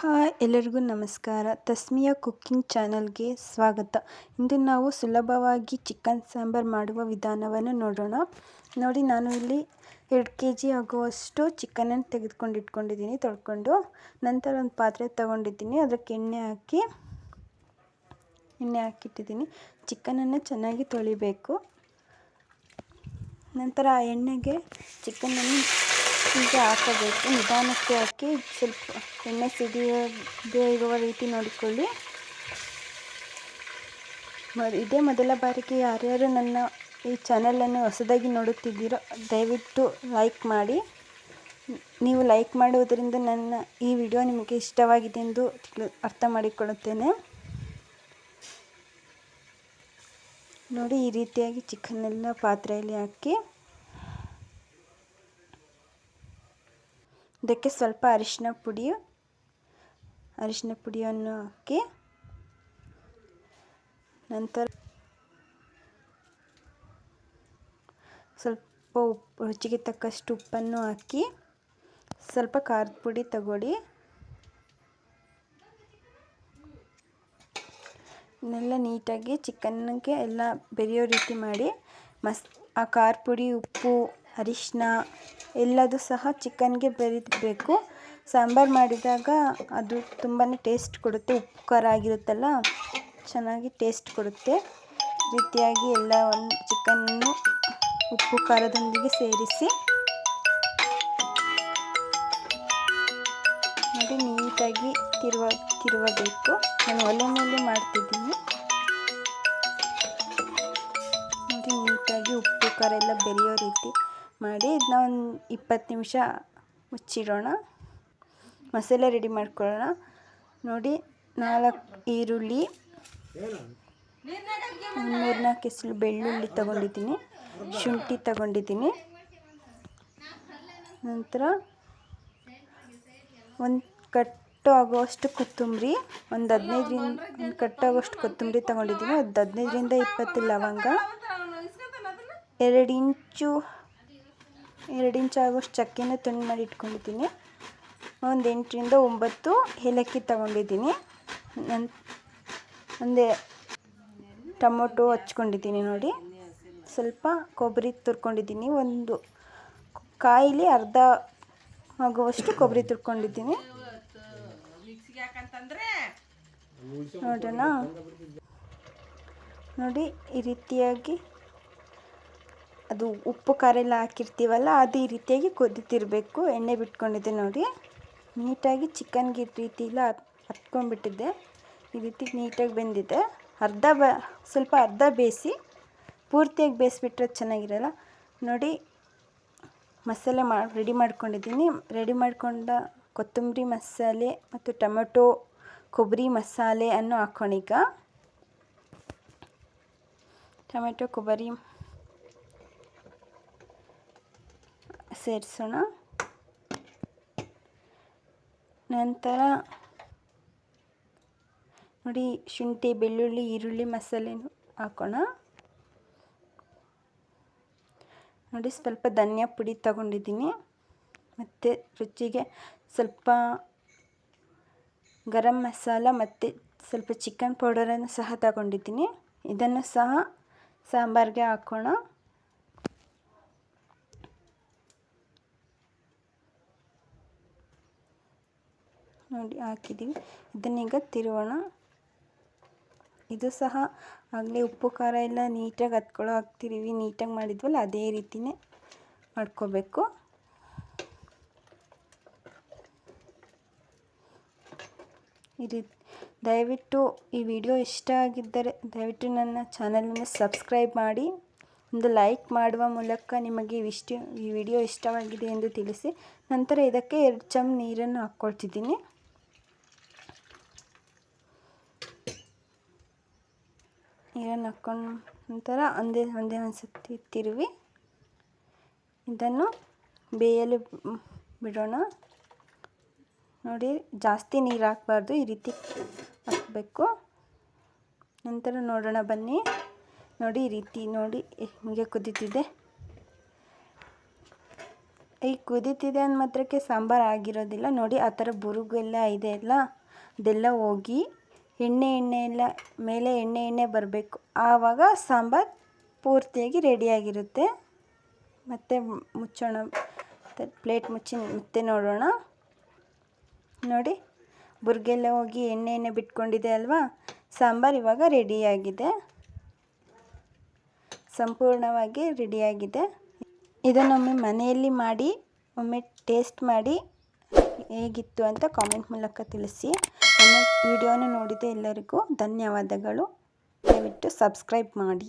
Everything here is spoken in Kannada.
ಹಾಯ್, ಎಲ್ಲರಿಗೂ ನಮಸ್ಕಾರ. ತಸ್ಮಿಯ ಕುಕ್ಕಿಂಗ್ ಚಾನಲ್ಗೆ ಸ್ವಾಗತ. ಇಂದು ನಾವು ಸುಲಭವಾಗಿ ಚಿಕನ್ ಸಾಂಬಾರು ಮಾಡುವ ವಿಧಾನವನ್ನು ನೋಡೋಣ. ನೋಡಿ, ನಾನು ಇಲ್ಲಿ ಎರಡು ಕೆ ಜಿ ಆಗುವಷ್ಟು ಚಿಕನನ್ನು ತೆಗೆದುಕೊಂಡು ಇಟ್ಕೊಂಡಿದ್ದೀನಿ ತೊಳ್ಕೊಂಡು. ನಂತರ ಒಂದು ಪಾತ್ರೆ ತೊಗೊಂಡಿದ್ದೀನಿ. ಅದಕ್ಕೆ ಎಣ್ಣೆ ಹಾಕಿ, ಎಣ್ಣೆ ಹಾಕಿಟ್ಟಿದ್ದೀನಿ. ಚಿಕನನ್ನು ಚೆನ್ನಾಗಿ ತೊಳಿಬೇಕು. ನಂತರ ಆ ಎಣ್ಣೆಗೆ ಚಿಕನನ್ನು ಹೀಗೆ ಹಾಕೋಬೇಕು. ನಿಧಾನಕ್ಕೆ ಹಾಕಿ ಸ್ವಲ್ಪ ಎಣ್ಣೆ ಸಿಡಿಯದೇ ಇರುವ ರೀತಿ ನೋಡಿಕೊಳ್ಳಿ. ಇದೇ ಮೊದಲ ಬಾರಿಗೆ ಯಾರ್ಯಾರು ನನ್ನ ಈ ಚಾನಲನ್ನು ಹೊಸದಾಗಿ ನೋಡುತ್ತಿದ್ದೀರೋ, ದಯವಿಟ್ಟು ಲೈಕ್ ಮಾಡಿ. ನೀವು ಲೈಕ್ ಮಾಡುವುದರಿಂದ ನನ್ನ ಈ ವಿಡಿಯೋ ನಿಮಗೆ ಇಷ್ಟವಾಗಿದೆ ಎಂದು ಅರ್ಥ ಮಾಡಿಕೊಳ್ಳುತ್ತೇನೆ. ನೋಡಿ, ಈ ರೀತಿಯಾಗಿ ಚಿಕನ್ನೆಲ್ಲ ಪಾತ್ರೆಯಲ್ಲಿ ಹಾಕಿ. ಇದಕ್ಕೆ ಸ್ವಲ್ಪ ಅರಿಶಿನ ಪುಡಿ, ಅರಿಶಿನ ಪುಡಿಯನ್ನು ಹಾಕಿ, ನಂತರ ಸ್ವಲ್ಪ ಉಪ್ಪು, ರುಚಿಗೆ ತಕ್ಕಷ್ಟು ಉಪ್ಪನ್ನು ಹಾಕಿ, ಸ್ವಲ್ಪ ಖಾರದ ಪುಡಿ ತಗೊಳ್ಳಿ. ಇದನ್ನೆಲ್ಲ ನೀಟಾಗಿ ಚಿಕನ್ಗೆ ಎಲ್ಲ ಬೆರೆಯೋ ರೀತಿ ಮಾಡಿ ಮಸ್ತ್ ಆ ಖಾರ ಪುಡಿ, ಉಪ್ಪು ಅರಿಶಿನ ಎಲ್ಲದೂ ಸಹ ಚಿಕನ್ಗೆ ಬೆರಿಬೇಕು ಸಾಂಬಾರು ಮಾಡಿದಾಗ ಅದು ತುಂಬಾ ಟೇಸ್ಟ್ ಕೊಡುತ್ತೆ ಉಪ್ಪು ಖಾರ ಆಗಿರುತ್ತಲ್ಲ ಚೆನ್ನಾಗಿ ಟೇಸ್ಟ್ ಕೊಡುತ್ತೆ. ರೀತಿಯಾಗಿ ಎಲ್ಲ ಒಂದು ಚಿಕನ್ನು ಉಪ್ಪು, ಖಾರದೊಂದಿಗೆ ಸೇರಿಸಿ ನೋಡಿ ನೀಟಾಗಿ ತಿರುವ, ತಿರುವಬೇಕು. ನಾನು ಒಲೆ ಮೇಲೆ ಮಾಡ್ತಿದ್ದೀನಿ. ನೋಡಿ ನೀಟಾಗಿ ಉಪ್ಪು, ಖಾರ ಎಲ್ಲ ಬೆರೆಯೋ ರೀತಿ. ಮಾಡಿ ಇದನ್ನ ಒಂದು ಇಪ್ಪತ್ತು ನಿಮಿಷ ಮುಚ್ಚಿಡೋಣ. ಮಸಾಲೆ ರೆಡಿ ಮಾಡ್ಕೊಳ್ಳೋಣ. ನೋಡಿ, ನಾಲ್ಕು ಈರುಳ್ಳಿ, ಮೂರ್ನಾಲ್ಕು ಹೆಸರು ಬೆಳ್ಳುಳ್ಳಿ ತಗೊಂಡಿದ್ದೀನಿ. ಶುಂಠಿ ತಗೊಂಡಿದ್ದೀನಿ. ನಂತರ ಒಂದು ಕಟ್ಟು ಆಗುವಷ್ಟು ಕೊತ್ತಂಬರಿ, ಒಂದು ಹದಿನೈದರಿಂದ, ಒಂದು ಕಟ್ಟು ಆಗೋಷ್ಟು ಕೊತ್ತಂಬರಿ ತೊಗೊಂಡಿದ್ದೀನಿ. ಒಂದು ಹದಿನೈದರಿಂದ ಇಪ್ಪತ್ತು ಲವಂಗ, ಎರಡು ಇಂಚು ಎರಡು ಇಂಚು ಆಗೋಷ್ಟು ಚಕ್ಕೆನ ತುಂಡು ಮಾಡಿ ಇಟ್ಕೊಂಡಿದ್ದೀನಿ. ಒಂದು ಎಂಟರಿಂದ ಒಂಬತ್ತು ಏಲಕ್ಕಿ ತಗೊಂಡಿದ್ದೀನಿ. ನನ್ ಒಂದೇ ಟೊಮೊಟೊ ಹಚ್ಕೊಂಡಿದ್ದೀನಿ ನೋಡಿ. ಸ್ವಲ್ಪ ಕೊಬ್ಬರಿ ತುರ್ಕೊಂಡಿದ್ದೀನಿ. ಒಂದು ಕಾಯಿಲಿ ಅರ್ಧ ಆಗುವಷ್ಟು ಕೊಬ್ಬರಿ ತುರ್ಕೊಂಡಿದ್ದೀನಿ. ನೋಡೋಣ. ನೋಡಿ, ಈ ರೀತಿಯಾಗಿ ಅದು ಉಪ್ಪು ಖಾರ ಎಲ್ಲ ಹಾಕಿರ್ತೀವಲ್ಲ, ಅದು ರೀತಿಯಾಗಿ ಕುದೀತಿರಬೇಕು ಎಣ್ಣೆ ಬಿಟ್ಕೊಂಡಿದ್ದೆ ನೋಡಿ. ನೀಟಾಗಿ ಚಿಕನ್ಗೆ ರೀತಿ ಎಲ್ಲ ಹತ್ಕೊಂಡ್ಬಿಟ್ಟಿದ್ದೆ. ಈ ರೀತಿ ನೀಟಾಗಿ ಬೆಂದಿದೆ. ಅರ್ಧ ಬ, ಸ್ವಲ್ಪ ಅರ್ಧ ಬೇಯಿಸಿ, ಪೂರ್ತಿಯಾಗಿ ಬೇಯಿಸ್ಬಿಟ್ರೆ ಚೆನ್ನಾಗಿರಲ್ಲ. ನೋಡಿ, ಮಸಾಲೆ ಮಾಡಿ ರೆಡಿ ಮಾಡ್ಕೊಂಡಿದ್ದೀನಿ. ರೆಡಿ ಮಾಡಿಕೊಂಡ ಕೊತ್ತಂಬರಿ ಮಸಾಲೆ ಮತ್ತು ಟೊಮೆಟೊ, ಕೊಬ್ಬರಿ ಮಸಾಲೆ ಅನ್ನು ಹಾಕ್ಕೊಳೀಗ ಟೊಮೆಟೊ, ಕೊಬ್ಬರಿ ಸೇರಿಸೋಣ. ನಂತರ ನೋಡಿ ಶುಂಠಿ, ಬೆಳ್ಳುಳ್ಳಿ, ಈರುಳ್ಳಿ, ಮಸಾಲೆನೂ ಹಾಕೋಣ. ನೋಡಿ ಸ್ವಲ್ಪ ಧನಿಯಾ ಪುಡಿ ತಗೊಂಡಿದ್ದೀನಿ. ಮತ್ತು ರುಚಿಗೆ ಸ್ವಲ್ಪ ಗರಂ ಮಸಾಲ ಮತ್ತು ಸ್ವಲ್ಪ ಚಿಕನ್ ಪೌಡರನ್ನು ಸಹ ತಗೊಂಡಿದ್ದೀನಿ. ಇದನ್ನು ಸಹ ಸಾಂಬಾರಿಗೆ ಹಾಕೋಣ. ನೋಡಿ ಹಾಕಿದ್ದೀವಿ ಇದನ್ನೀಗ ತಿರುವೋಣ. ಇದು ಸಹ ಆಗಲೇ ಉಪ್ಪು, ಖಾರ ಎಲ್ಲ ನೀಟಾಗಿ ಹತ್ಕೊಳ್ಳೋ ಹಾಕ್ತಿದ್ದೀವಿ ನೀಟಾಗಿ ಮಾಡಿದ್ವಲ್ಲ, ಅದೇ ರೀತಿಯೇ ಮಾಡ್ಕೋಬೇಕು. ಈ ರೀತಿ ದಯವಿಟ್ಟು ಈ ವಿಡಿಯೋ ಇಷ್ಟ ಆಗಿದ್ದರೆ, ದಯವಿಟ್ಟು ನನ್ನ ಚಾನಲನ್ನು ಸಬ್ಸ್ಕ್ರೈಬ್ ಮಾಡಿ. ಒಂದು ಲೈಕ್ ಮಾಡುವ ಮೂಲಕ ನಿಮಗೆ ಇಷ್ಟ ಈ ವಿಡಿಯೋ ಇಷ್ಟವಾಗಿದೆ ಎಂದು ತಿಳಿಸಿ. ನಂತರ ಇದಕ್ಕೆ ಎರಡು ಚಮ್ ನೀರನ್ನು ಹಾಕ್ಕೊಳ್ತಿದ್ದೀನಿ. ನೀರನ್ನು ಹಾಕ್ಕೊಂಡು ನಂತರ ಒಂದೇ ಒಂದೇ ಒಂದು ಸತಿ ತಿರುವಿ. ಇದನ್ನು ಬೇಯಲು ಬಿಡೋಣ. ನೋಡಿ, ಜಾಸ್ತಿ ನೀರು ಹಾಕಬಾರ್ದು, ಈ ರೀತಿ ಹಾಕಬೇಕು. ನಂತರ ನೋಡೋಣ ಬನ್ನಿ. ನೋಡಿ, ಈ ರೀತಿ ನೋಡಿ, ಹೀಗೆ ಕುದೀತಿದೆ. ಈ ಕುದೀತಿದೆ ಅಂದ ಮಾತ್ರಕ್ಕೆ ಸಾಂಬಾರು ಆಗಿರೋದಿಲ್ಲ. ನೋಡಿ, ಆ ಥರ ಬುರುಗೆಲ್ಲ ಇದೆ ಅಲ್ಲ? ಅದೆಲ್ಲ ಹೋಗಿ ಎಣ್ಣೆ ಎಣ್ಣೆ ಎಲ್ಲ ಮೇಲೆ ಎಣ್ಣೆ ಎಣ್ಣೆ ಬರಬೇಕು. ಆವಾಗ ಸಾಂಬಾರು ಪೂರ್ತಿಯಾಗಿ ರೆಡಿಯಾಗಿರುತ್ತೆ. ಮತ್ತೆ ಮುಚ್ಚೋಣ. ಪ್ಲೇಟ್ ಮುಚ್ಚಿ ಮತ್ತೆ ನೋಡೋಣ. ನೋಡಿ, ಬುರ್ಗೆಲ್ಲ ಹೋಗಿ ಎಣ್ಣೆ ಎಣ್ಣೆ ಬಿಟ್ಕೊಂಡಿದೆ ಅಲ್ವಾ? ಸಾಂಬಾರು ಇವಾಗ ರೆಡಿಯಾಗಿದೆ. ಸಂಪೂರ್ಣವಾಗಿ ರೆಡಿಯಾಗಿದೆ. ಇದನ್ನೊಮ್ಮೆ ಮನೆಯಲ್ಲಿ ಮಾಡಿ, ಒಮ್ಮೆ ಟೇಸ್ಟ್ ಮಾಡಿ ಹೇಗಿತ್ತು ಅಂತ ಕಾಮೆಂಟ್ ಮೂಲಕ ತಿಳಿಸಿ. ವಿಡಿಯೋನ ನೋಡಿದ ಎಲ್ಲರಿಗೂ ಧನ್ಯವಾದಗಳು. ದಯವಿಟ್ಟು ಸಬ್ಸ್ಕ್ರೈಬ್ ಮಾಡಿ.